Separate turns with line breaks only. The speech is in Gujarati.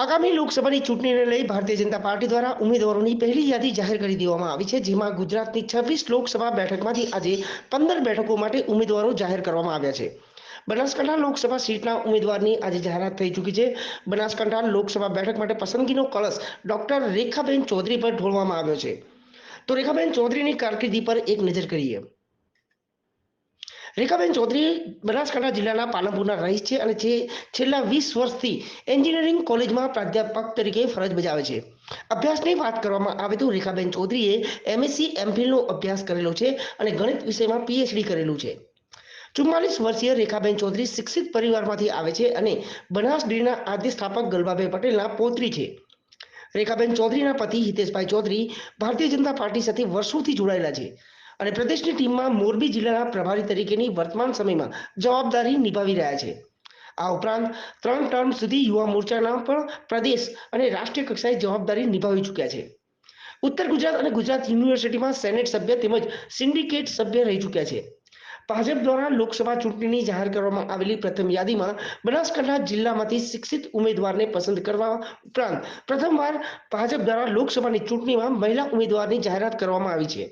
આગામી લોકસભાની ચૂંટણીને લઈ ભારતીય જનતા પાર્ટી દ્વારા ઉમેદવારોની પહેલી યાદી જાહેર કરી દેવામાં આવી છે, જેમાં ગુજરાતની છવ્વીસ લોકસભા બેઠકમાંથી આજે પંદર બેઠકો માટે ઉમેદવારો જાહેર કરવામાં આવ્યા છે. બનાસકાંઠા લોકસભા સીટના ઉમેદવારની આજે જાહેરાત થઈ ચૂકી છે. બનાસકાંઠા લોકસભા બેઠક માટે પસંદગીનો કળશ ડોક્ટર રેખાબેન ચૌધરી પર ઢોળવામાં આવ્યો છે. તો રેખાબેન ચૌધરીની કારકિર્દી પર એક નજર કરીએ. રેખાબેન ચૌધરી બનાસકાંઠા જિલ્લાના પાલનપુરના રહીશ છે અને જે છેલ્લા વીસ વર્ષથી એન્જિનિયરિંગ કોલેજમાં પ્રાધ્યાપક તરીકે ફરજ બજાવે છે. અભ્યાસની વાત કરવામાં આવે તો રેખાબેન ચૌધરીએ એમએસસી એમફિલનો અભ્યાસ કરેલો છે અને ગણિત વિષયમાં પીએચડી કરેલું છે. ચુમ્માલીસ વર્ષીય રેખાબેન ચૌધરી શિક્ષિત પરિવારમાંથી આવે છે અને બનાસ ડેરીના આદ્ય સ્થાપક ગલબાભાઈ પટેલના પોત્રી છે. રેખાબેન ચૌધરીના પતિ હિતેશભાઈ ચૌધરી ભારતીય જનતા પાર્ટી સાથે વર્ષોથી જોડાયેલા છે. અને પ્રદેશની ટીમમાં મોરબી જિલ્લાના પ્રભારી તરીકેની વર્તમાન સમયમાં જવાબદારી નિભાવી રહ્યા છે. આ ઉપરાંત ત્રણ ટર્મ સુધી યુવા મોરચાના પણ પ્રદેશ અને રાષ્ટ્રીય કક્ષાએ જવાબદારી નિભાવી ચૂક્યા છે. ઉત્તર ગુજરાત અને ગુજરાત યુનિવર્સિટીમાં સેનેટ સભ્ય તેમજ સિન્ડિકેટ સભ્ય રહી ચૂક્યા છે. ભાજપ દ્વારા લોકસભા ચૂંટણીની જાહેર કરવામાં આવેલી પ્રથમ યાદીમાં બનાસકાંઠા જિલ્લામાંથી શિક્ષિત ઉમેદવારને પસંદ કરવા ઉપરાંત પ્રથમવાર ભાજપ દ્વારા લોકસભાની ચૂંટણીમાં મહિલા ઉમેદવારની જાહેરાત કરવામાં આવી છે.